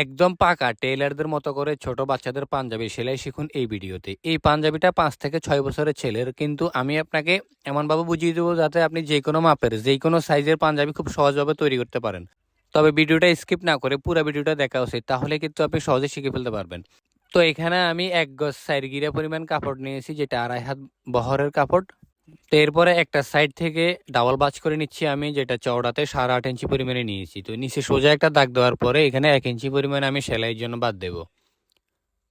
একদম পাকা। টেইলারদের মতো করে ছোট বাচ্চাদের পাঞ্জাবি সেলাই শিখুন এই ভিডিওতে। এই পাঞ্জাবিটা পাঁচ থেকে ছয় বছরের ছেলের, কিন্তু আমি আপনাকে এমনভাবে বুঝিয়ে দেবো যাতে আপনি যে কোনো মাপের, যে কোনো সাইজের পাঞ্জাবি খুব সহজভাবে তৈরি করতে পারেন। তবে ভিডিওটা স্কিপ না করে পুরো ভিডিওটা দেখা উচিত তাহলে কিন্তু আপনি সহজে শিখে ফেলতে পারবেন। তো এখানে আমি এক গজ সাইড গিরা পরিমাণ কাপড় নিয়েছি, যেটা আড়াই হাত বহরের কাপড়। তো এরপরে একটা সাইড থেকে ডাবল বাজ করে নিচ্ছি আমি যেটা চওড়াতে সাড়ে আট ইঞ্চি পরিমাণে নিয়েছি। তো নিচে সোজা একটা দাগ দেওয়ার পরে এখানে এক ইঞ্চি পরিমাণে আমি সেলাইয়ের জন্য বাদ দেব।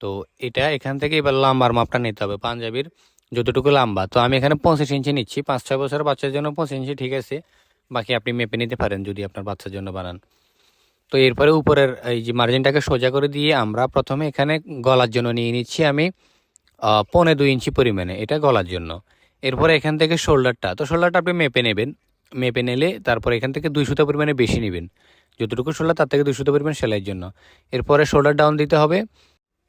তো এটা এখান থেকে এবার লাম্বার মাপটা নিতে হবে পাঞ্জাবির যতটুকু লম্বা। তো আমি এখানে পঁচিশ ইঞ্চি নিচ্ছি পাঁচ ছয় বছরের বাচ্চার জন্য পঁচিশ ইঞ্চি ঠিক আছে। বাকি আপনি মেপে নিতে পারেন যদি আপনার বাচ্চার জন্য বানান। তো এরপরে উপরের এই যে মার্জিনটাকে সোজা করে দিয়ে আমরা প্রথমে এখানে গলার জন্য নিয়ে নিচ্ছি আমি আহ, পৌনে দুই ইঞ্চি পরিমাণে এটা গলার জন্য। এরপরে এখান থেকে শোল্ডারটা, তো শোল্ডারটা আপনি মেপে নেবেন। মেপে নিলে তারপরে এখান থেকে দুই সুতো পরিমাণে বেশি নেবেন। যতটুকু শোল্ডার, তার থেকে দুই সুতো পরিমাণ সেলাইয়ের জন্য। এরপরে শোল্ডার ডাউন দিতে হবে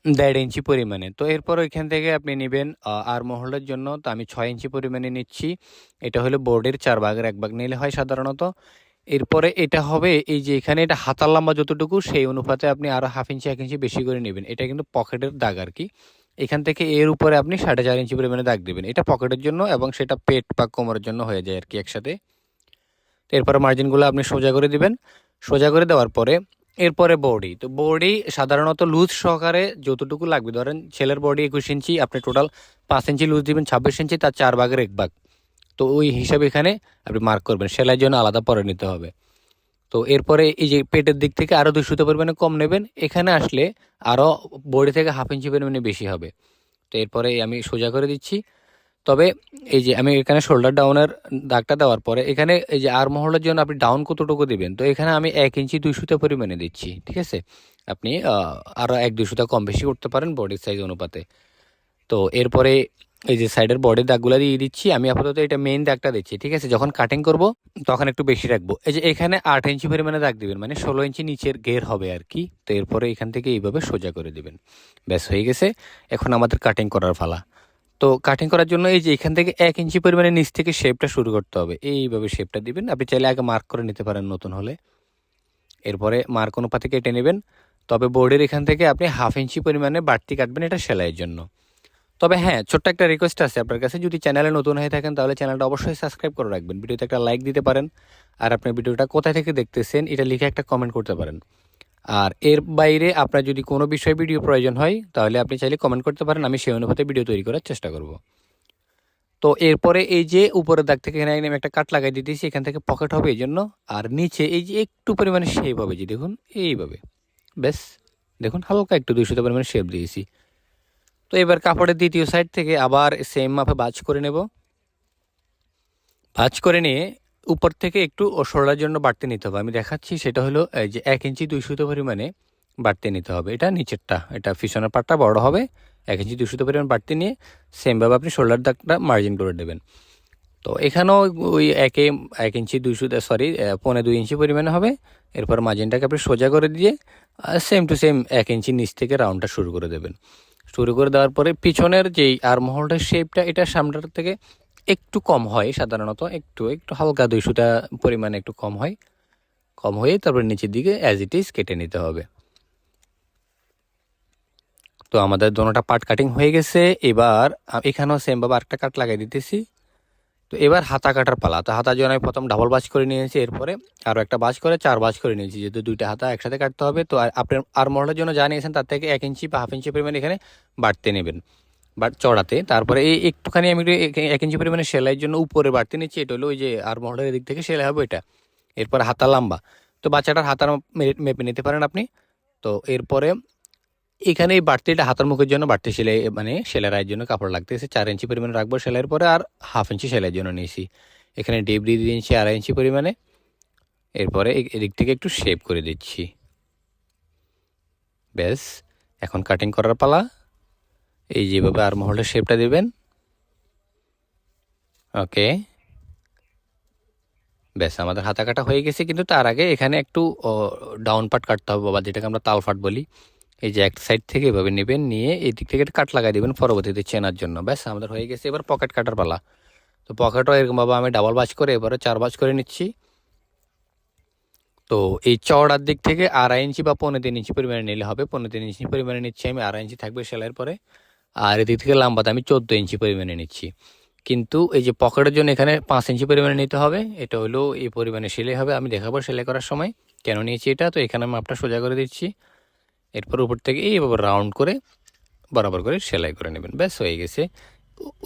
দেড় ইঞ্চি পরিমাণে। তো এরপর এখান থেকে আপনি নেবেন আর মহলের জন্য। তো আমি ছয় ইঞ্চি পরিমাণে নিচ্ছি। এটা হলো বোর্ডের চার ভাগের এক ভাগ নিলে হয় সাধারণত। এরপরে এটা হবে এই যে এখানে এটা হাতার লম্বা যতটুকু, সেই অনুপাতে আপনি আরও হাফ ইঞ্চি, এক ইঞ্চি বেশি করে নেবেন। এটা কিন্তু পকেটের দাগ আর কি। এখান থেকে এর উপরে আপনি সাড়ে চার ইঞ্চি পরিমাণে দাগ দেবেন। এটা পকেটের জন্য এবং সেটা পেট বা কোমরের জন্য হয়ে যায় আর কি একসাথে। এরপরে মার্জিনগুলো আপনি সোজা করে দিবেন। সোজা করে দেওয়ার পরে এরপরে বডি তো বডি সাধারণত লুজ সহকারে যতটুকু লাগবে, ধরেন ছেলের বডি একুশ ইঞ্চি, আপনি টোটাল পাঁচ ইঞ্চি লুজ দিবেন, ছাব্বিশ ইঞ্চি তার চার ভাগের এক ভাগ। তো ওই হিসাবে এখানে আপনি মার্ক করবেন। সেলাইয়ের জন্য আলাদা পরে নিতে হবে। তো এরপরে এই যে পেটের দিক থেকে আরও দুই সুতো পরিমাণে কম নেবেন, এখানে আসলে আরও বডি থেকে হাফ ইঞ্চি পরিমাণে বেশি হবে। তো এরপরে আমি সোজা করে দিচ্ছি। তবে এই যে আমি এখানে শোল্ডার ডাউনের দাগটা দেওয়ার পরে এখানে এই যে আর মহলের জন্য আপনি ডাউন কতটুকু দিবেন, তো এখানে আমি এক ইঞ্চি দুই সুতো পরিমাণে দিচ্ছি, ঠিক আছে? আপনি আরও এক সুতো কম বেশি করতে পারেন বডির সাইজ অনুপাতে। তো এরপরে এই যে সাইডের বডির দাগগুলো দিয়ে দিচ্ছি, আমি আপাতত এটা মেইন দাগটা দিচ্ছি ঠিক আছে? যখন কাটিং করব, তখন একটু বেশি রাখব। এই যে এখানে আট ইঞ্চি পরিমাণে দাগ দিবেন মানে ষোলো ইঞ্চি নিচের গের হবে আর কি, তো এরপরে এখান থেকে এইভাবে সোজা করে দিবেন। ব্যাস, হয়ে গেছে। এখন আমাদের কাটিং করার ফালা। তো কাটিং করার জন্য এই যে এখান থেকে এক ইঞ্চি পরিমাণে নিচ থেকে শেপটা শুরু করতে হবে। এইভাবে শেপটা দিবেন। আপনি চাইলে আগে মার্ক করে নিতে পারেন নতুন হলে। এরপরে মার্ক অনুপাতে কেটে নেবেন। তবে বোর্ডের এখান থেকে আপনি হাফ ইঞ্চি পরিমাণে বাড়তি কাটবেন এটা সেলাইয়ের জন্য। তবে হ্যাঁ ছোট্ট একটা রিকোয়েস্ট আছে আপনার কাছে। যদি চ্যানেলে নতুন হয়ে থাকেন, তাহলে চ্যানেলটা অবশ্যই সাবস্ক্রাইব করে রাখবেন। ভিডিওতে একটা লাইক দিতে পারেন। আর আপনি ভিডিওটা কোথায় থেকে দেখতেছেন, এটা লিখে একটা কমেন্ট করতে পারেন। আর এর বাইরে আপনার যদি কোনো বিষয়ে ভিডিও প্রয়োজন হয়, তাহলে আপনি চাইলে কমেন্ট করতে পারেন। আমি সেই অনুপাতে ভিডিও তৈরি করার চেষ্টা করব। তো এরপরে এই যে উপরের দাগ থেকে এখানে আমি একটা কাট লাগাই দিতেছি এখান থেকে পকেট হবে এই জন্য। আর নিচে এই যে একটু পরিমাণে শেপ হবে, যে দেখুন, এইভাবে। ব্যাস, দেখুন হালকা একটু দুইশো পরিমাণে শেপ দিয়েছি। তো এবার কাপড়ের দ্বিতীয় সাইড থেকে আবার সেম মাপে বাজ করে নেব। ভাজ করে নিয়ে উপর থেকে একটু শোলার জন্য বাড়তে নিতে হবে। আমি দেখাচ্ছি, সেটা হলো যে এক ইঞ্চি দুই সুতো পরিমাণে বাড়তে নিতে হবে। এটা নিচেরটা, এটা পিছনের পাটটা বড় হবে, এক ইঞ্চি দুই সুতো পরিমাণ বাড়তে নিয়ে সেমভাবে আপনি শোল্ডার দাগটা মার্জিন করে দেবেন তো এখানেও ওই একে, এক ইঞ্চি দুই সুতো সরি পৌনে দুই ইঞ্চি পরিমাণে হবে। এরপর মার্জিনটাকে আপনি সোজা করে দিয়ে সেম টু সেম এক ইঞ্চি নিচ থেকে রাউন্ডটা শুরু করে দেবেন। শুরু করে দেওয়ার পরে পিছনের যেই আর মহলটার শেপটা এটা সামনের থেকে একটু কম হয় সাধারণত। একটু একটু হালকা দুইশোটা পরিমাণে একটু কম হয়। কম হয়ে তারপরে নিচের দিকে অ্যাজ ইট ইজ কেটে নিতে হবে। তো আমাদের দোনোটা পার্ট কাটিং হয়ে গেছে। এবার এখানেও সেমভাবে আরেকটা কাট লাগাই দিতেছি। তো এবার হাতা কাটার পালা। তো হাতার জন্য আমি প্রথম ডাবল বাস করে নিয়েছি, এরপরে আরও একটা বাজ করে চার বাজ করে নিয়েছি, যেহেতু দুইটা হাতা একসাথে কাটতে হবে। তো আপনার আর মহলের জন্য যা নিয়েছেন, তার থেকে এক ইঞ্চি বা হাফ ইঞ্চি পরিমাণ এখানে বাড়তে নেবেন বাট চড়াতে। তারপরে এই একটুখানি আমি এক ইঞ্চি পরিমাণে সেলাইয়ের জন্য উপরে বাড়তে নিচ্ছি, এটা হলো ওই যে আর মহলের দিক থেকে সেলাই হবে এটা। এরপরে হাতা লম্বা। তো বাচ্চাটার হাতার মেপে নিতে পারেন আপনি। তো এরপরে এখানে এই বাড়তিটা হাতার মুখের জন্য বাড়তি সেলাই মানে সেলাইয়ের জন্য কাপড় লাগতেছে। চার ইঞ্চি পরিমাণে রাখব সেলাইয়ের পরে আর হাফ ইঞ্চি সেলাইয়ের জন্য নিয়েছি। এখানে ডেপ দিয়ে দিয়েছি আড়াই ইঞ্চি পরিমাণে। এরপরে এদিক থেকে একটু শেপ করে দিচ্ছি। ব্যাস, এখন কাটিং করার পালা। এই যেভাবে আর মহলের শেপটা দিবেন। ওকে। ব্যাস, আমাদের হাতা কাটা হয়ে গেছে, কিন্তু তার আগে এখানে একটু ডাউন পার্ট কাটতে হবে বাবা যেটাকে আমরা তাল ফাট বলি। এই যে এক সাইড থেকে এভাবে নেবেন, নিয়ে এই দিক থেকে কাট লাগাই দেবেন পরবর্তীতে চেনার জন্য। ব্যাস, আমাদের হয়ে গেছে এবার পকেট কাটার পালা তো পকেটও এরকমভাবে আমি ডাবল বাজ করে, এবারে চার বাজ করে নিচ্ছি। তো এই চওড়ার দিক থেকে আড়াই ইঞ্চি বা পনেরো তিন ইঞ্চি পরিমাণে নিলে হবে। পনেরো তিন ইঞ্চি পরিমাণে নিচ্ছি আমি, আড়াই ইঞ্চি থাকবে সেলাইয়ের পরে। আর এদিক থেকে লম্বাতে আমি চোদ্দ ইঞ্চি পরিমাণে নিচ্ছি। কিন্তু এই যে পকেটের জন্য এখানে পাঁচ ইঞ্চি পরিমাণে নিতে হবে। এটা হলো এই পরিমাণে সেলাই হবে, আমি দেখাবো সেলাই করার সময়। কেন নিয়েছি এটা? তো এখানে আমি মাপটা সোজা করে দিচ্ছি। এরপর উপর থেকে এইভাবে রাউন্ড করে বরাবর করে সেলাই করে নেবেন। ব্যাস, হয়ে গেছে।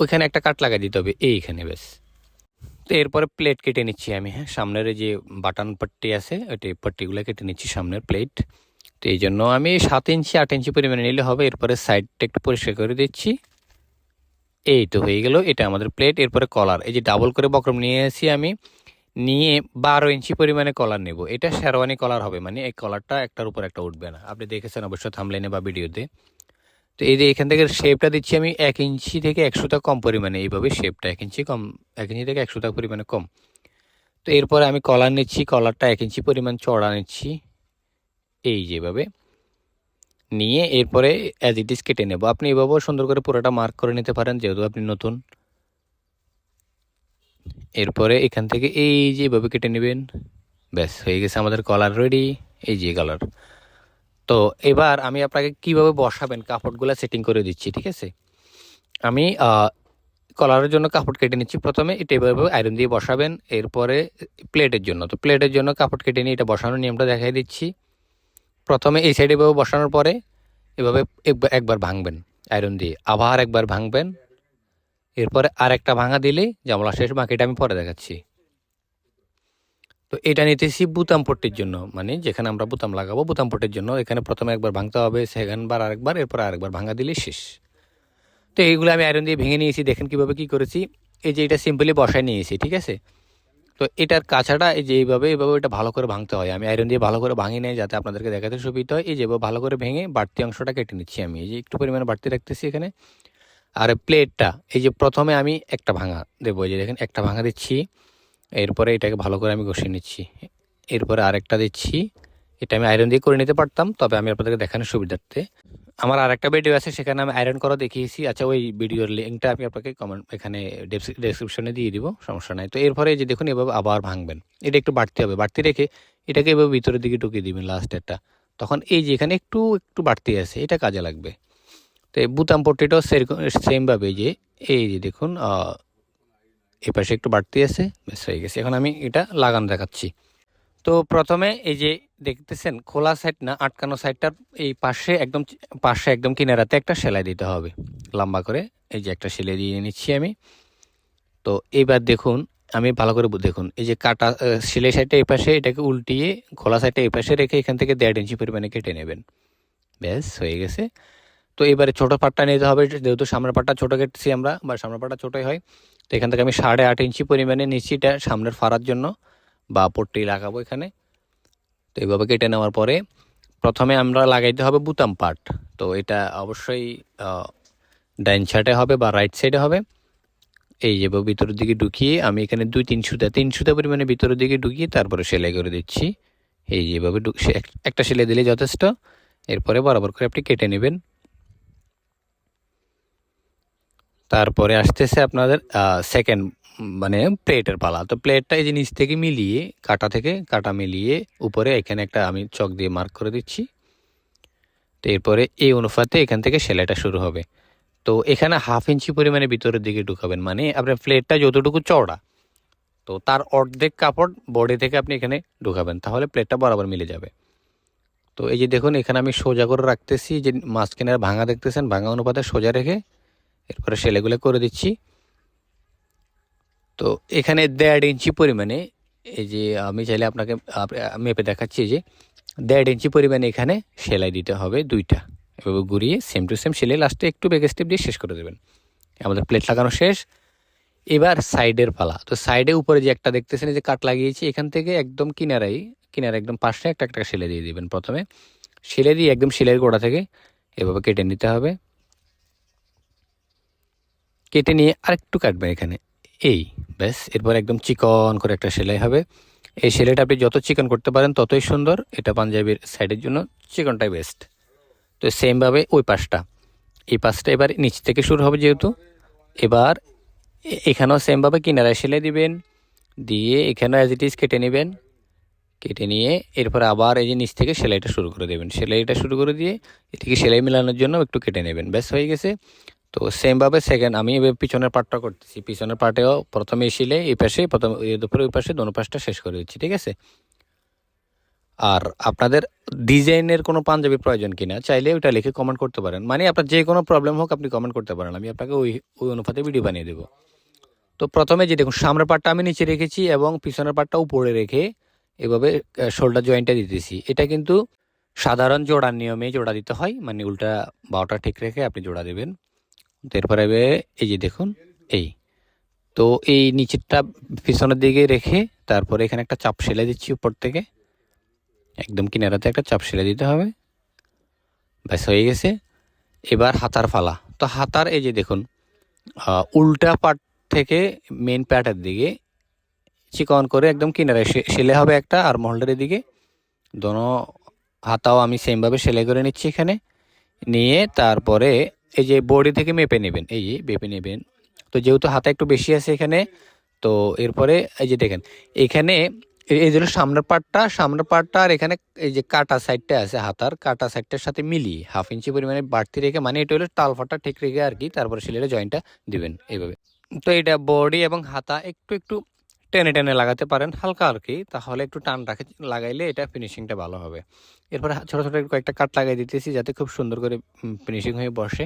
ওইখানে একটা কাট লাগিয়ে দিতে হবে, এইখানে ব্যাস। তো এরপরে প্লেট কেটে নিচ্ছি আমি হ্যাঁ। সামনের যে বাটন পট্টি আছে, ওইটি পট্টিগুলো কেটে নিচ্ছি সামনের প্লেট তো এই জন্য আমি সাত ইঞ্চি, আট ইঞ্চি পরিমাণে নিলে হবে। এরপরে সাইডটা একটু পরিষ্কার করে দিচ্ছি। এই তো হয়ে গেল, এটা আমাদের প্লেট এরপরে কলার এই যে ডাবল করে বক্রম নিয়ে এসেছি আমি। নিয়ে বারো ইঞ্চি পরিমাণে কলার নেব। এটা শেরওয়ানি কলার হবে মানে এই কলারটা একটার উপর একটা উঠবে না। আপনি দেখেছেন অবশ্য থামলেনে বা ভিডিওতে তো এই যে এখান থেকে শেপটা দিচ্ছি আমি এক ইঞ্চি থেকে একশোটা কম পরিমাণে। এইভাবে শেপটা এক ইঞ্চি কম, এক ইঞ্চি থেকে একশোটা পরিমাণে কম। তো এরপরে আমি কলার নিচ্ছি কলারটা এক ইঞ্চি পরিমাণ চড়া নিচ্ছি। এই যেভাবে নিয়ে এরপরে অ্যাজ ইট ইজ কেটে নেব। আপনি এভাবেও সুন্দর করে পুরোটা মার্ক করে নিতে পারেন, যেহেতু আপনি নতুন। এরপরে এখান থেকে এই যে এভাবে কেটে নেবেন, ব্যাস, হয়ে গেছে আমাদের কলার রেডি এই যে কালার তো এবার আমি আপনাকে কীভাবে বসাবেন কাপড়গুলো সেটিং করে দিচ্ছি, ঠিক আছে? আমি কলারের জন্য কাপড় কেটে নিচ্ছি প্রথমে, এটা এভাবে আয়রন দিয়ে বসাবেন, এরপরে প্লেটের জন্য। তো প্লেটের জন্য কাপড় কেটে নিয়ে এটা বসানোর নিয়মটা দেখাই দিচ্ছি। প্রথমে এই সাইডে এভাবে বসানোর পরে এভাবে একবার ভাঙবেন আয়রন দিয়ে। আবার একবার ভাঙবেন এরপরে আর একটা ভাঙা দিলে জামলা শেষ, বাকিটা আমি পরে দেখাচ্ছি। তো এটা নিতেছি বুতাম পট্টির জন্য মানে যেখানে আমরা বুতাম লাগাবো বুতাম পট্টির জন্য। এখানে প্রথমে একবার ভাঙতে হবে সেকেন্ড বার আরেকবার, এরপর আরেকবার ভাঙা দিলে শেষ। তো এইগুলো আমি আয়রন দিয়ে ভেঙে নিয়েছি, দেখেন কীভাবে কি করেছি। এই যে এটা সিম্পলি বসায় নিয়েছি, ঠিক আছে? তো এটার কাছাটা এই যে এইভাবে এইভাবে এটা ভালো করে ভাঙতে হয়। আমি আয়রন দিয়ে ভালো করে ভাঙি নেই যাতে আপনাদেরকে দেখাতে সুবিধা হয়। এই যেভাবে ভালো করে ভেঙে বাড়তি অংশটা কেটে নিচ্ছি আমি। এই যে একটু পরিমাণে বাড়তি রাখতেছি এখানে। আর প্লেটটা, এই যে প্রথমে আমি একটা ভাঙা দেবো, এই যে দেখেন একটা ভাঙা দিচ্ছি, এরপরে এটাকে ভালো করে আমি ঘষিয়ে নিচ্ছি, এরপরে আরেকটা দিচ্ছি, এটা আমি আয়রন দিয়ে করে নিতে পারতাম, তবে আমি আপনাদেরকে দেখানোর সুবিধার্থে। আমার আরেকটা ভিডিও আছে, সেখানে আমি আয়রন করা দেখিয়েছি আচ্ছা ওই ভিডিওর লিঙ্কটা আমি আপনাকে কমেন্ট এখানে ডেসক্রিপশনে দিয়ে দিব, সমস্যা নাই। তো এরপরে যে দেখুন, এভাবে আবার ভাঙবেন, এটা একটু বাড়তে হবে, বাড়তি রেখে এটাকে এভাবে ভিতরের দিকে ঢুকিয়ে দিবেন লাস্টেরটা তখন এই যে এখানে একটু একটু বাড়তি আছে, এটা কাজে লাগবে। তো এই বুতাম পট্টিটাও সেরকম সেমভাবে যে, এই যে দেখুন এই পাশে একটু বাড়তি আছে বেশ হয়ে গেছে। এখন আমি এটা লাগানো দেখাচ্ছি। তো প্রথমে এই যে দেখতেছেন, খোলা সাইড না, আটকানো সাইডটার এই পাশে একদম পাশে একদম কিনারাতে একটা সেলাই দিতে হবে। লম্বা করে এই যে একটা সেলাই দিয়ে নিচ্ছি আমি। তো এইবার দেখুন, আমি ভালো করে দেখুন, এই যে কাটা সেলাই সাইডটা এই পাশে, এটাকে উল্টিয়ে খোলা সাইডটা এই পাশে রেখে এখান থেকে দেড় ইঞ্চি পরিমাণে কেটে নেবেন। ব্যাস হয়ে গেছে। তো এবারে ছোটো পাটটা নিতে হবে, যেহেতু সামনের পাটটা ছোটো কেটেছি আমরা, বা সামনের পাটটা ছোটোই হয়, তো এখান থেকে আমি সাড়ে আট ইঞ্চি পরিমাণে নিচ্ছি এটা সামনের ফাড়ার জন্য, বা পট্টি লাগাবো এখানে। তো এইভাবে কেটে নেওয়ার পরে প্রথমে আমরা লাগাইতে হবে বুতাম পাট, তো এটা অবশ্যই ডাইন সাইডে হবে বা রাইট সাইডে হবে। এই যে ভিতরের দিকে ঢুকিয়ে আমি এখানে দুই তিন সুতা তিন সুতা পরিমাণে ভিতরের দিকে ঢুকিয়ে তারপরে সেলাই করে দিচ্ছি। এই যেভাবে একটা সেলাই দিলে যথেষ্ট, এরপরে বরাবর করে আপনি কেটে নেবেন। তারপরে আসতেছে আপনাদের সেকেন্ড মানে প্লেটের পালা। তো প্লেটটা এই যে নিচ থেকে মিলিয়ে, কাটা থেকে কাটা মিলিয়ে উপরে এখানে একটা আমি চক দিয়ে মার্ক করে দিচ্ছি। তো এরপরে এই অনুপাতে এখান থেকে সেলাইটা শুরু হবে। তো এখানে হাফ ইঞ্চি পরিমাণে ভিতরের দিকে ঢুকাবেন। মানে আপনার প্লেটটা যতটুকু চওড়া, তো তার অর্ধেক কাপড় বডি থেকে আপনি এখানে ঢুকাবেন। তাহলে প্লেটটা বরাবর মিলে যাবে। তো এই যে দেখুন, এখানে আমি সোজা করে রাখতেছি। যে মাঝখানের ভাঙা দেখতেছেন, ভাঙা অনুপাতে সোজা রেখে এরপরে সেলাইগুলো করে দিচ্ছি। তো এখানে দেড় ইঞ্চি পরিমাণে এই যে আমি চাইলে আপনাকে মেপে দেখাচ্ছি যে দেড় ইঞ্চি পরিমাণে এখানে সেলাই দিতে হবে দুইটা। এভাবে ঘুরিয়ে সেম টু সেম সেলাই লাস্টে একটু বেগ স্টেপ দিয়ে শেষ করে দেবেন। আমাদের প্লেট লাগানো শেষ। এবার সাইডের পালা। তো সাইডে উপরে যে একটা দেখতেছেন যে কাট লাগিয়েছি, এখান থেকে একদম কিনারাই, কিনারা একদম পাশে একটা একটা সেলাই দিয়ে দিবেন প্রথমে। সেলাই দিয়ে একদম সেলাইয়ের গোড়া থেকে এভাবে কেটে নিতে হবে। কেটে নিয়ে আরেকটু কাটবেন এখানে। এই, ব্যাস, এরপর একদম চিকন করে একটা সেলাই হবে। এই সেলাইটা আপনি যত চিকন করতে পারেন, ততই সুন্দর। এটা পাঞ্জাবির সাইডের জন্য চিকনটাই বেস্ট তো সেমভাবে ওই পাশটা। এই পাশটা এবার নিচ থেকে শুরু হবে যেহেতু। এবার এখানেও সেমভাবে কিনারায় সেলাই দিবেন। দিয়ে এখানেও অ্যাজ ইট ইজ কেটে নেবেন। কেটে নিয়ে এরপর আবার এই যে নিচ থেকে সেলাইটা শুরু করে দেবেন। সেলাইটা শুরু করে দিয়ে এটিকে সেলাই মেলানোর জন্য একটু কেটে নেবেন। ব্যাস, হয়ে গেছে। তো সেমভাবে সেকেন্ড আমি এবার পিছনের পার্টটা করতেছি। পিছনের পার্টেও প্রথমে শিলে এই পাশে প্রথম উপরে ওই পাশে দোনো পাশটা শেষ করে দিচ্ছি, ঠিক আছে? আর আপনাদের ডিজাইনের কোনো পাঞ্জাবি প্রয়োজন কিনা, চাইলে ওইটা লিখে কমেন্ট করতে পারেন। মানে আপনার যে কোনো প্রবলেম হোক, আপনি কমেন্ট করতে পারেন। আমি আপনাকে ওই ওই অনুপাতে ভিডিও বানিয়ে দেবো। তো প্রথমে যে দেখুন, সামনের পাটটা আমি নিচে রেখেছি এবং পিছনের পাটটা উপরে রেখে এভাবে শোল্ডার জয়েন্টটা দিতেছি। এটা কিন্তু সাধারণ জোড়ার নিয়মে জোড়া দিতে হয় মানে উল্টা বারোটা ঠিক রেখে আপনি জোড়া দেবেন। এরপরে এই যে দেখুন, এই। তো এই নিচেরটা পিছনের দিকে রেখে তারপরে এখানে একটা চাপ সেলাই দিচ্ছি উপর থেকে। একদম কিনারাতে একটা চাপ সেলাই দিতে হবে। ব্যাস, হয়ে গেছে। এবার হাতার ফালা। তো হাতার এই যে দেখুন উল্টা পাট থেকে মেন প্যাটের দিকে চিকন করে একদম কিনারায় সে- সেলাই হবে একটা আর মহলটার দিকে দোনো হাতাও আমি সেমভাবে সেলাই করে নিচ্ছি এখানে। নিয়ে তারপরে এই যে বডি থেকে মেপে নেবেন, এই যে মেপে নেবেন। তো যেহেতু হাতা একটু বেশি আছে এখানে, তো এরপরে এই যে দেখেন, এখানে এই যে সামনের পাটটা, সামনের পার্টটা আর এখানে এই যে কাটা সাইডটা আছে হাতার, কাটা সাইডটার সাথে মিলিয়ে হাফ ইঞ্চি পরিমাণে বাড়তি রেখে মানে এটা হলো তালফাটা ঠিক রেখে আর কি, তারপরে সেলের জয়েন্টটা দিবেন এইভাবে। তো এটা বডি এবং হাতা একটু একটু টেনে টেনে লাগাতে পারেন, হালকা আর কি। তাহলে একটু টান রাখে, লাগাইলে এটা ফিনিশিংটা ভালো হবে। এরপরে ছোটো ছোটো কয়েকটা কাট লাগাই দিতেছি যাতে খুব সুন্দর করে ফিনিশিং হয়ে বসে।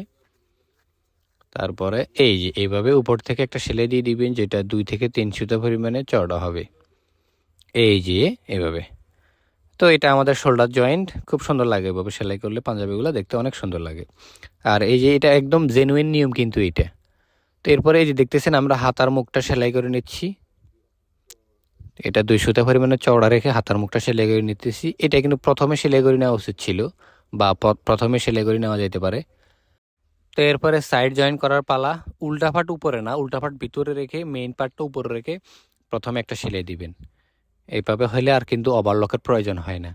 তারপরে এই যে, এইভাবে উপর থেকে একটা সেলাই দিয়ে দিবেন, যেটা দুই থেকে তিন সুতা পরিমাণে চড়া হবে। এই যে এভাবে তো এটা আমাদের শোল্ডার জয়েন্ট খুব সুন্দর লাগে এভাবে সেলাই করলে, পাঞ্জাবিগুলো দেখতে অনেক সুন্দর লাগে। আর এই যে, এটা একদম জেনুইন নিয়ম কিন্তু এটা তো এরপরে এই যে, দেখতেছেন আমরা হাতার মুখটা সেলাই করে নিচ্ছি। এটা দুই সুতা পরিমাণে চওড়া রেখে হাতার মুখটা সেলাই করে নিতেছি। এটা কিন্তু প্রথমে সেলাই করে নেওয়া উচিত ছিল, বা প্রথমে সেলাই করে নেওয়া যেতে পারে। তো এরপরে সাইড জয়েন করার পালা, উল্টা পাট উপরে না, উল্টা পাট ভিতরে রেখে মেইন পার্টটা উপরে রেখে প্রথমে একটা সেলাই দিবেন। এইভাবে হলে আর কিন্তু ওভারলকের প্রয়োজন হয় না।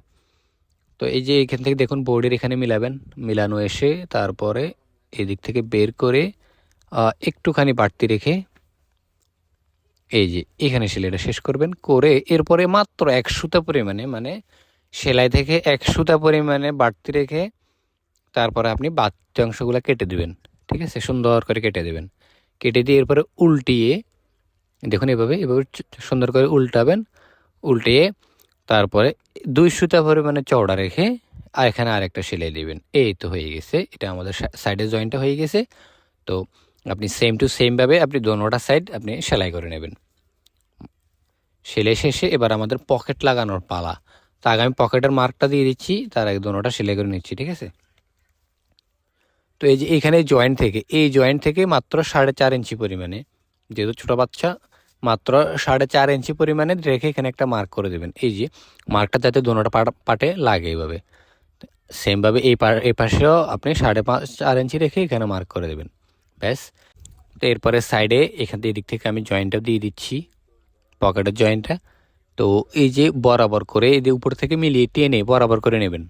তো এই যে এখান থেকে দেখুন বোর্ডের এখানে মিলাবেন। মিলানো এসে তারপরে এদিক থেকে বের করে একটুখানি বাড়তি রেখে এই যে, এখানে সেলাইটা শেষ করবেন, করে এরপরে মাত্র এক সুতা পরিমাণে মানে সেলাই থেকে এক সুতা পরিমাণে বাড়তি রেখে তারপরে আপনি বাড়তি অংশগুলো কেটে দিবেন, ঠিক আছে? সুন্দর করে কেটে দেবেন। কেটে দিয়ে এরপরে উল্টিয়ে, দেখুন এভাবে এভাবে সুন্দর করে উল্টাবেন, উল্টিয়ে তারপরে দুই সুতা পরিমাণে চওড়া রেখে আর এখানে আরেকটা সেলাই দিবেন। এই তো হয়ে গেছে, এটা আমাদের সাইডের জয়েন্টটা হয়ে গেছে। তো আপনি সেম টু সেমভাবে আপনি দোনোটা সাইড আপনি সেলাই করে নেবেন। সেলাই শেষে এবার আমাদের পকেট লাগানোর পালা। তা আগে আমি পকেটের মার্কটা দিয়ে দিচ্ছি, তার আগে দোনোটা সেলাই করে নিচ্ছি, ঠিক আছে? তো এই যে এখানে জয়েন্ট থেকে, এই জয়েন্ট থেকে মাত্র সাড়ে চার ইঞ্চি পরিমাণে, যেহেতু ছোটো বাচ্চা, মাত্র সাড়ে চার ইঞ্চি পরিমাণে রেখে এখানে একটা মার্ক করে দেবেন। এই যে মার্কটা যাতে দোনোটা পাট- লাগে এইভাবে। সেমভাবে এই পা এই পাশেও আপনি সাড়ে পাঁচ চার ইঞ্চি রেখে এখানে মার্ক করে দেবেন। ব্যাস। তো এরপরে সাইডে এখান থেকে দিক থেকে আমি জয়েন্টটা দিয়ে দিচ্ছি পকেটের জয়েন্টটা তো এই যে বরাবর করে যে উপর থেকে মিলিয়ে টেনে বরাবর করে নেবেন।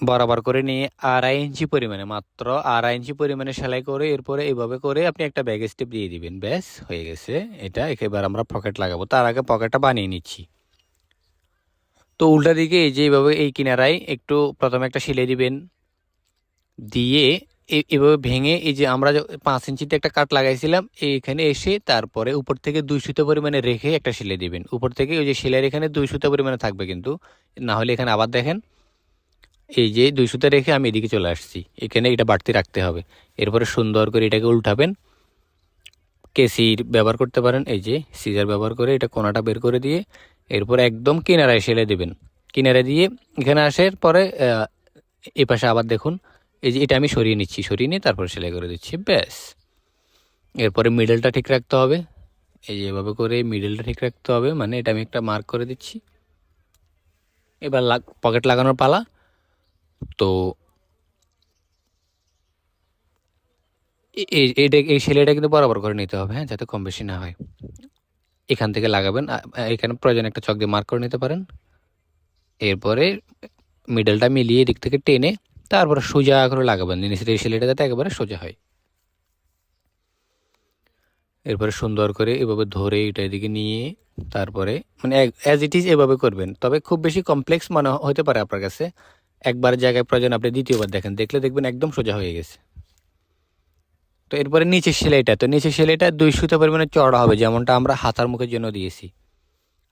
বরাবর করে নিয়ে আড়াই ইঞ্চি পরিমাণে, মাত্র আড়াই ইঞ্চি পরিমাণে সেলাই করে এরপরে এইভাবে করে আপনি একটা ব্যাগ স্টেপ দিয়ে দিবেন। ব্যাস, হয়ে গেছে। এটা একেবারে আমরা পকেট লাগাবো। তার আগে পকেটটা বানিয়ে নিচ্ছি। তো উল্টা দিকে এই যে এইভাবে এই কিনারায় একটু প্রথমে একটা সেলাই দিবেন। দিয়ে এভাবে ভেঙে এই যে আমরা পাঁচ ইঞ্চিতে একটা কাট লাগাইছিলাম, এইখানে এসে তারপরে উপর থেকে দুই সুতো পরিমাণে রেখে একটা সেলাই দিবেন। উপর থেকে ওই যে সেলাইয়ের এখানে দুই সুতো পরিমাণে থাকবে কিন্তু। না হলে এখানে আবার দেখেন, এই যে দুই সুতো রেখে আমি এদিকে চলে আসছি। এখানে এটা বাড়তি রাখতে হবে। এরপরে সুন্দর করে এটাকে উল্টাবেন। কেসির ব্যবহার করতে পারেন, এই যে সিজার ব্যবহার করে এটা কোনাটা বের করে দিয়ে এরপর একদম কিনারায় সেলাই দেবেন। কিনারে দিয়ে এখানে আসার পরে এ পাশে আবার দেখুন এই যে এটা আমি সরিয়ে নিচ্ছি, সরিয়ে নিয়ে তারপরে সেলাই করে দিচ্ছি, ব্যাস। এরপরে মিডলটা ঠিক রাখতে হবে। এই যে এভাবে করে মিডলটা ঠিক রাখতে হবে মানে এটা আমি একটা মার্ক করে দিচ্ছি। এবার পকেট লাগানোর পালা। তো এইটা এই সেলাইটা কিন্তু বরাবর করে নিতে হবে হ্যাঁ যাতে কম বেশি না হয়। এখান থেকে লাগাবেন এখানে প্রয়োজন একটা চক দিয়ে মার্ক করে নিতে পারেন। এরপরে মিডলটা মিলিয়ে দিক থেকে টেনে তারপরে সোজা করে লাগাবেন। নিচের এই সেলাইটা যাতে একেবারে সোজা হয়। এরপরে সুন্দর করে এভাবে ধরে এটা এদিকে নিয়ে তারপরে মানে অ্যাজ ইট ইজ এভাবে করবেন। তবে খুব বেশি কমপ্লেক্স মনে হতে পারে আপনার কাছে। একবার জায়গায় প্রয়োজন আপনি দ্বিতীয়বার দেখেন। দেখলে দেখবেন একদম সোজা হয়ে গেছে। তো এরপরে নিচের সেলাইটা। তো নিচের সেলাইটা দুই সুতো পরিমাণে চড়া হবে, যেমনটা আমরা হাতার মুখের জন্য দিয়েছি।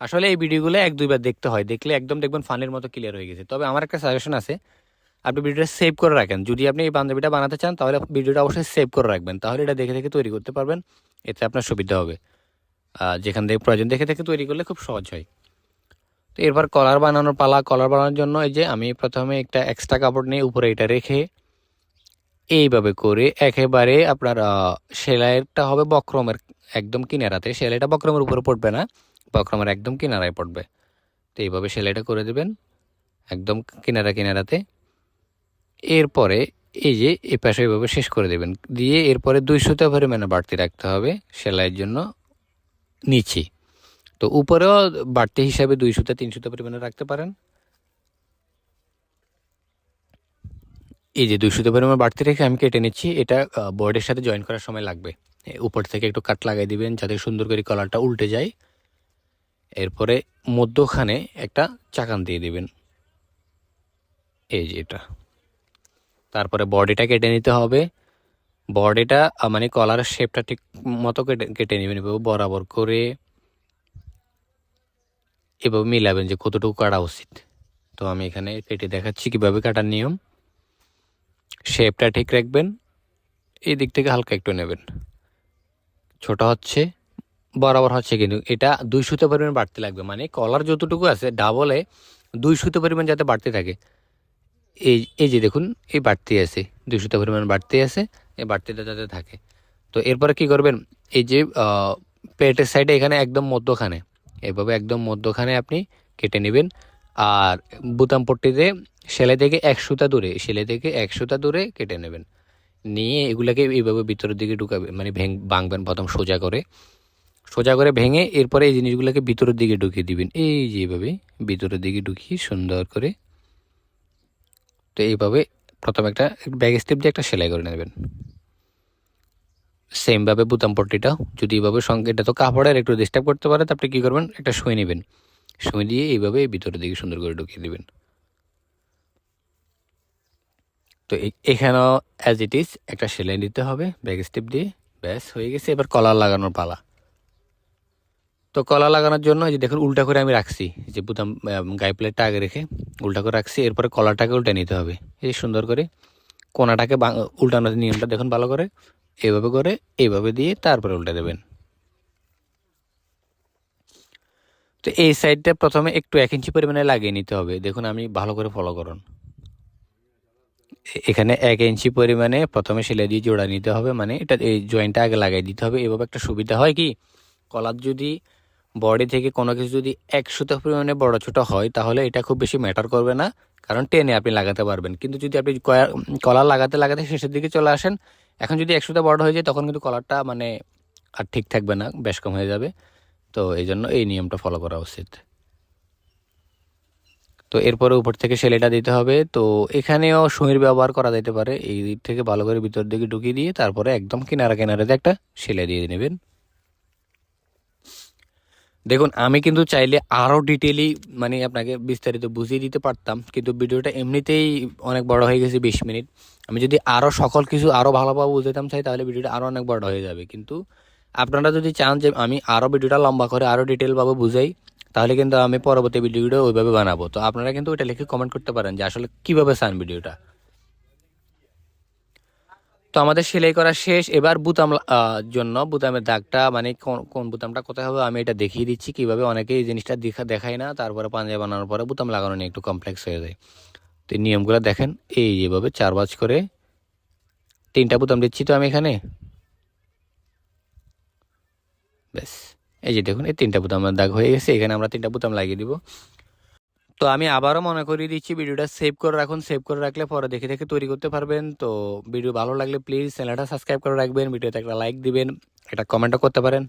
আসলে এই ভিডিওগুলো এক দুইবার দেখতে হয়। দেখলে একদম দেখবেন ফানের মতো ক্লিয়ার হয়ে গেছে। তবে আমার একটা সাজেশন আছে। আপনি ভিডিওটা সেভ করে রাখেন। যদি আপনি এই পাঞ্জাবিটা বানাতে চান, তাহলে ভিডিওটা অবশ্যই সেভ করে রাখবেন। তাহলে এটা দেখে দেখে তৈরি করতে পারবেন। এতে আপনার সুবিধা হবে। যেখান থেকে প্রয়োজন দেখে দেখে তৈরি করলে খুব সহজ হয়। তো এরপর কলার বানানোর পালা। কলার বানানোর জন্য এই যে আমি প্রথমে একটা এক্সট্রা কাপড় নিয়ে উপরে এটা রেখে এইভাবে করে একেবারে আপনার সেলাইটা হবে বক্রমের একদম কিনারাতে। সেলাইটা বক্রমের উপরে পড়বে না। বক্রমের একদম কিনারায় পড়বে। তো এইভাবে সেলাইটা করে দেবেন। একদম কিনারা কিনারাতে। এরপরে এই যে এই পাশে এইভাবে শেষ করে দেবেন। দিয়ে এরপরে দুইশোতে পরিমাণে বাড়তি রাখতে হবে সেলাইয়ের জন্য নিচে। তো উপরেও বাড়তি হিসাবে দুইশোতে তিনশোতে পরিমাণে রাখতে পারেন। এই যে দুইশোতে পরিমাণ বাড়তি রেখে আমি কেটে নিচ্ছি। এটা বোর্ডের সাথে জয়েন করার সময় লাগবে। উপর থেকে একটু কাট লাগাই দিবেন যাতে সুন্দর করে কলারটা উল্টে যায়। এরপরে মধ্যখানে একটা চাকান দিয়ে দিবেন। এই যে এটা। তারপরে বডিটা কেটে নিতে হবে। বডিটা মানে কলারের শেপটা ঠিক মতো কেটে কেটে নেবেন এভাবে বরাবর করে। এভাবে মিলাবেন যে কতটুকু কাটা উচিত। তো আমি এখানে কেটে দেখাচ্ছি কীভাবে কাটার নিয়ম। শেপটা ঠিক রাখবেন এই দিক থেকে হালকা একটু নেবেন। ছোট হচ্ছে, বরাবর হচ্ছে কিন্তু এটা দুই সুতো পরিমাণ বাড়তে লাগবে। মানে কলার যতটুকু আছে ডাবলে দুই সুতো পরিমাণ যাতে বাড়তে থাকে। এই এই যে দেখুন, এই বাড়তি আছে সুতো পরিমাণ বাড়তি আছে, এই বাড়তিটা যাতে থাকে। তো এরপরে কি করবেন, এই যে পেটের সাইডে এখানে একদম মধ্যখানে, এভাবে একদম মধ্যখানে আপনি কেটে নেবেন। আর বুতাম পট্টিতে সেলাই থেকে এক সুতা দূরে সেলাই থেকে এক সুতা দূরে কেটে নেবেন। নিয়ে এগুলাকে এইভাবে ভিতরের দিকে ঢুকাবে মানে ভেঙ, ভাঙবেন প্রথম সোজা করে। সোজা করে ভেঙে এরপরে এই জিনিসগুলোকে ভিতরের দিকে ঢুকিয়ে দিবেন। এই যে এইভাবে ভিতরের দিকে ঢুকিয়ে সুন্দর করে তো এইভাবে প্রথম একটা ব্যাগ স্টেপ দিয়ে একটা সেলাই করে নেবেন। সেমভাবে বুতাম পট্টিটাও যদি এইভাবে সঙ্গে এটা তো কাপড়ের একটু ডিস্টার্ব করতে পারে, তো আপনি কী করবেন? একটা শুয়ে নেবেন। শুয়ে দিয়ে এইভাবে এই ভিতরের দিকে সুন্দর করে ঢুকিয়ে দিবেন। তো এখানেও অ্যাজ ইট ইজ একটা সেলাই দিতে হবে, ব্যাগ স্টেপ দিয়ে, ব্যাস, হয়ে গেছে। এবার কলার লাগানোর পালা। তো কলা লাগানোর জন্য এই যে দেখুন, উল্টা করে আমি রাখছি। যে বুতাম গায়ে প্লেটটা আগে রেখে উল্টা করে রাখছি, এরপরে কলাটাকে উল্টে নিতে হবে। এই সুন্দর করে কোনাটাকে উল্টানোর নিয়মটা দেখুন ভালো করে। এইভাবে করে এইভাবে দিয়ে তারপরে উল্টে দেবেন। তো এই সাইডটা প্রথমে একটু এক ইঞ্চি পরিমাণে লাগিয়ে নিতে হবে। দেখুন, আমি ভালো করে ফলো করুন। এখানে এক ইঞ্চি পরিমাণে প্রথমে সেলাই দিয়ে জোড়া নিতে হবে। মানে এটা, এই জয়েন্টটা আগে লাগিয়ে দিতে হবে। এভাবে একটা সুবিধা হয় কি? কলার যদি বডি থেকে কোনো কিছু যদি এক সুতো পরিমাণে বড় ছোট হয়, তাহলে এটা খুব বেশি ম্যাটার করবে না। কারণ টেনে আপনি লাগাতে পারবেন। কিন্তু যদি আপনি কলার লাগাতে লাগাতে শেষের দিকে চলে আসেন, এখন যদি একশোতে বড় হয়ে যায়, তখন কিন্তু কলারটা মানে আর ঠিক থাকবে না, বেশ কম হয়ে যাবে। তো এই জন্য এই নিয়মটা ফলো করা উচিত। তো এরপরে উপর থেকে সেলাইটা দিতে হবে। তো এখানেও সুইর ব্যবহার করা যেতে পারে। এই দিক থেকে ভালো করে ভিতর দিকে ঢুকিয়ে দিয়ে, তারপরে একদম কিনারা কিনারাতে একটা সেলাই দিয়ে নেবেন। দেখুন, আমি কিন্তু চাইলে আরও ডিটেলি মানে আপনাকে বিস্তারিত বুঝিয়ে দিতে পারতাম, কিন্তু ভিডিওটা এমনিতেই অনেক বড় হয়ে গেছে বিশ মিনিট। আমি যদি আরও সকল কিছু আরও ভালোভাবে বুঝাইতাম, চাই তাহলে ভিডিওটা আরও অনেক বড় হয়ে যাবে। কিন্তু আপনারা যদি চান যে আমি আরও ভিডিওটা লম্বা করে আরও ডিটেলভাবে বুঝাই, তাহলে কিন্তু আমি পরবর্তী ভিডিওটা ওইভাবে বানাবো। তো আপনারা কিন্তু ওইটা লিখে কমেন্ট করতে পারেন যে আসলে কীভাবে চান ভিডিওটা তো আমাদের সেলাই করা শেষ। এবার বুতাম জন্য বুতামের দাগটা মানে কোন কোন বুতামটা কোথায় হবে আমি এটা দেখিয়ে দিচ্ছি কীভাবে। অনেকে এই জিনিসটা দেখা, দেখায় না, তারপরে পাঞ্জাবি বানানোর পরে বুতাম লাগানো নিয়ে একটু কমপ্লেক্স হয়ে যায়। তো নিয়মগুলো দেখেন, এই যেভাবে চার বাজ করে তিনটা বুতাম দিচ্ছি তো আমি এখানে। ব্যাস, এই যে দেখুন, এই তিনটা বুতামের দাগ হয়ে গেছে, এখানে আমরা তিনটা বুতাম লাগিয়ে দিব। তো আমি আবারও মনে করিয়ে দিচ্ছি, ভিডিওটা সেভ করে রাখুন সেভ করে রাখলে পরে দেখে দেখে তৈরি করতে পারবেন। তো ভিডিও ভালো লাগলে প্লিজ চ্যানেলটা সাবস্ক্রাইব করে রাখবেন, ভিডিওতে একটা লাইক দিবেন, একটা কমেন্টও করতে পারেন।